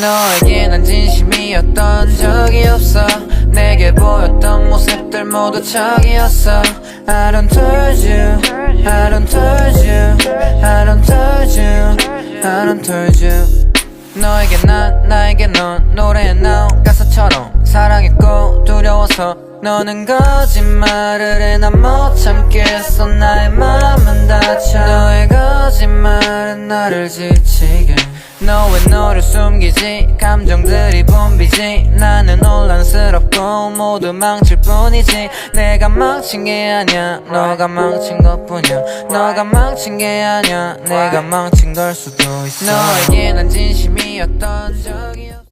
너에게 난 진심이었던 적이 없어 내게 보였던 모습들 모두 적이었어 I don't told you I don't told you I don't told you I don't told you 너에게 난 나에게 넌 두려워서 너는 거짓말을 해. 난 못 참겠어. 나의 맘은 다쳐 너의 거짓말은 나를 지치게. 너왜 너를 숨기지. 감정들이 붐비지. 나는 혼란스럽고 모두 망칠 뿐이지. 내가 망친 게 아니야. 너가 망친 것 뿐이야. 너가 망친 게 아니야. 내가 망친 걸 수도 있어. 너에게 난 진심이었던 적이